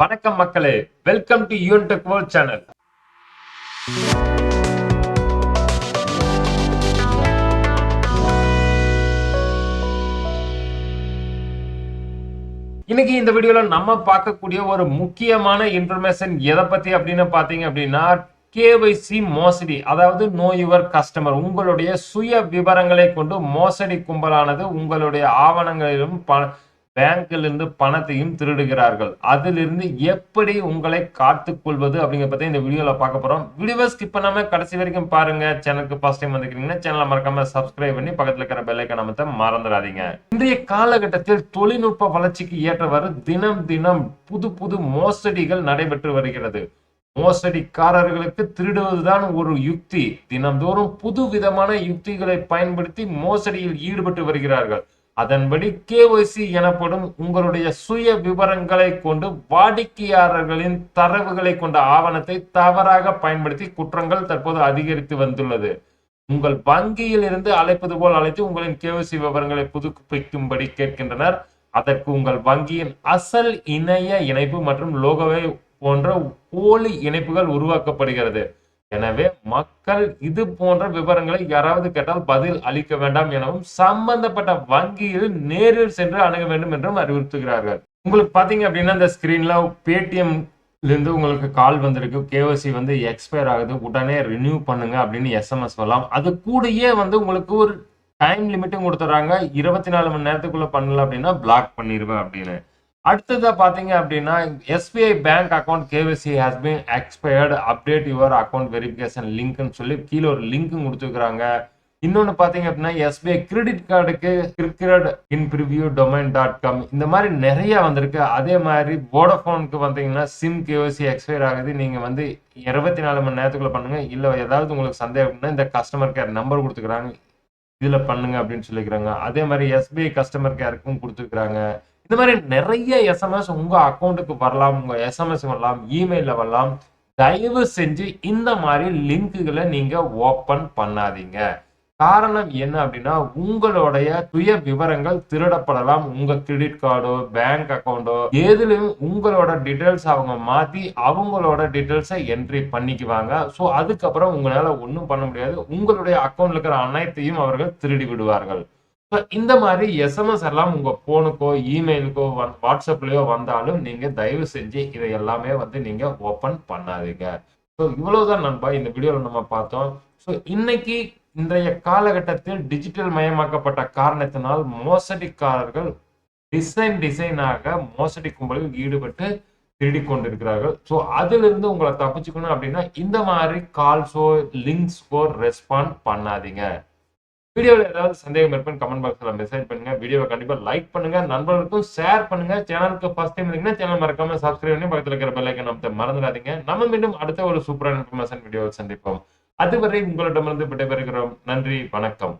வணக்கம் மக்களே. Welcome to Yoon tech world channel இன்னைக்கு இந்த வீடியோல நம்ம பார்க்கக்கூடிய ஒரு முக்கியமான இன்ஃபர்மேஷன் எதை பத்தி அப்படின்னு பாத்தீங்க அப்படின்னா கேவைசி மோசடி அதாவது நோ யுவர் கஸ்டமர் உங்களுடைய சுய விவரங்களை கொண்டு மோசடி கும்பலானது உங்களுடைய ஆவணங்களிலும் ப பேங்கிலிருந்து பணத்தையும் திருடுகிறார்கள். அதிலிருந்து எப்படி உங்களை காத்துக்கொள்வது அப்படிங்கிற பத்தி இந்த வீடியோல பார்க்க போறோம். வீடியோவை ஸ்கிப் பண்ணாம கடைசி வரைக்கும் பாருங்க. சேனலுக்கு ஃபர்ஸ்ட் டைம் வந்துக்கிறீங்கன்னா சேனலை மறக்காம சப்ஸ்கிரைப் பண்ணி பக்கத்துல இருக்கிற பெல்லைக்கன் அமைத்த மறந்துடாதீங்க. இன்றைய காலகட்டத்தில் தொழில்நுட்ப வளர்ச்சிக்கு ஏற்றவாறு தினம் தினம் புது புது மோசடிகள் நடைபெற்று வருகிறது. மோசடிக்காரர்களுக்கு திருடுவதுதான் ஒரு யுக்தி. தினம்தோறும் புது விதமான யுக்திகளை பயன்படுத்தி மோசடியில் ஈடுபட்டு வருகிறார்கள். அதன்படி கேஒய்சி எனப்படும் உங்களுடைய சுய விவரங்களை கொண்டு வாடிக்கையாளர்களின் தரவுகளை கொண்ட ஆவணத்தை தவறாக பயன்படுத்தி குற்றங்கள் தற்போது அதிகரித்து வந்துள்ளது. உங்கள் வங்கியில் இருந்து அழைப்பது போல் அழைத்து உங்களின் கேஒய்சி விவரங்களை புதுப்பிக்கும்படி கேட்கின்றனர். அதற்கு உங்கள் வங்கியின் அசல் இணைய இணைப்பு மற்றும் லோகோவை போன்ற போலி இணைப்புகள் உருவாக்கப்படுகிறது. எனவே மக்கள் இது போன்ற விவரங்களை யாராவது கேட்டால் பதில் அளிக்க வேண்டாம் எனவும் சம்பந்தப்பட்ட வங்கியில் நேரில் சென்று அணுக வேண்டும் என்றும் அறிவுறுத்துகிறார்கள். உங்களுக்கு பாத்தீங்க அப்படின்னா இந்த ஸ்கிரீன்ல பேடிஎம் இருந்து உங்களுக்கு கால் வந்திருக்கு. கேஓசி வந்து எக்ஸ்பயர் ஆகுது. உடனே ரினியூ பண்ணுங்க அப்படின்னு எஸ்எம்எஸ் வரலாம். அது கூடயே வந்து உங்களுக்கு ஒரு டைம் லிமிட்டும் கொடுத்துறாங்க. இருபத்தி நாலு மணி நேரத்துக்குள்ள பண்ணல அப்படின்னா பிளாக் பண்ணிடுவேன் அப்படின்னு. அடுத்ததாக பார்த்தீங்க அப்படின்னா SBI bank account KYC has been expired update your account verification லிங்க்னு சொல்லி கீழே ஒரு லிங்க்கும் கொடுத்துருக்குறாங்க. இன்னொன்று பார்த்தீங்க அப்படின்னா எஸ்பிஐ கிரெடிட் கார்டுக்கு cricket in preview domain dot com இந்த மாதிரி நிறைய வந்திருக்கு. அதே மாதிரி வோடஃபோனுக்கு வந்தீங்கன்னா சிம் கேஓசி எக்ஸ்பயர் ஆகுது. நீங்கள் வந்து இருபத்தி நாலு மணி நேரத்துக்குள்ள பண்ணுங்க. இல்லை ஏதாவது உங்களுக்கு சந்தேகம் அப்படின்னா இந்த கஸ்டமர் கேர் நம்பர் கொடுத்துக்கிறாங்க. இதில் பண்ணுங்க அப்படின்னு சொல்லிக்கிறாங்க. அதே மாதிரி எஸ்பிஐ கஸ்டமர் கேருக்கும் கொடுத்துருக்குறாங்க இந்த மாதிரி நிறைய எஸ்எம்எஸ் உங்க அக்கௌண்ட்டுக்கு வரலாம் உங்க எஸ்எம்எஸ் வரலாம் இமெயில வரலாம். தயவு செஞ்சு இந்த மாதிரி லிங்க்குகளை நீங்க ஓப்பன் பண்ணாதீங்க. காரணம் என்ன அப்படின்னா உங்களுடைய சுய விவரங்கள் திருடப்படலாம். உங்க கிரெடிட் கார்டோ பேங்க் அக்கௌண்டோ எதுலையும் உங்களோட டீட்டெயில்ஸ் அவங்க மாத்தி அவங்களோட டீட்டெயில்ஸை என்ட்ரி பண்ணிக்குவாங்க. ஸோ அதுக்கப்புறம் உங்களால ஒன்றும் பண்ண முடியாது. உங்களுடைய அக்கௌண்ட்ல இருக்கிற அனைத்தையும் அவர்கள் திருடி விடுவார்கள். ஸோ இந்த மாதிரி எஸ்எம்எஸ் எல்லாம் உங்கள் ஃபோனுக்கோ இமெயிலுக்கோ வந் வாட்ஸ்அப்லையோ வந்தாலும் நீங்கள் தயவு செஞ்சு இதை எல்லாமே வந்து நீங்கள் ஓப்பன் பண்ணாதீங்க. ஸோ இவ்வளோதான் நண்பா இந்த வீடியோவில் நம்ம பார்த்தோம். ஸோ இன்னைக்கு இன்றைய காலகட்டத்தில் டிஜிட்டல் மயமாக்கப்பட்ட காரணத்தினால் மோசடிக்காரர்கள் டிசைன் டிசைனாக மோசடி கும்பலில் ஈடுபட்டு திருடி கொண்டிருக்கிறார்கள் ஸோ அதிலிருந்து உங்களை தப்பிச்சுக்கணும் அப்படின்னா இந்த மாதிரி கால்ஸோ லிங்க்ஸ்க்கோ ரெஸ்பாண்ட் பண்ணாதீங்க. வீடியோவில் ஏதாவது சந்தேகம் இருப்பேன் கமெண்ட் பாக்ஸில் மெசேஜ் பண்ணுங்க. வீடியோவை கண்டிப்பாக லைக் பண்ணுங்க. நண்பர்களுக்கும் ஷேர் பண்ணுங்க. சேனலுக்கு ஃபர்ஸ்ட் டைம் இருந்தீங்கன்னா சேனல் மறக்காம சப்ஸ்கிரைப் பண்ணி பக்கத்தில் இருக்கிற பெல்லைக்கன் நம்ம மறந்துடாதீங்க. நம்ம மீண்டும் அடுத்த ஒரு சூப்பரான இன்ஃபர்மேஷன் வீடியோவை சந்திப்போம். அதுவரை உங்களிடமிருந்து விடைபெறுகிறோம். நன்றி. வணக்கம்.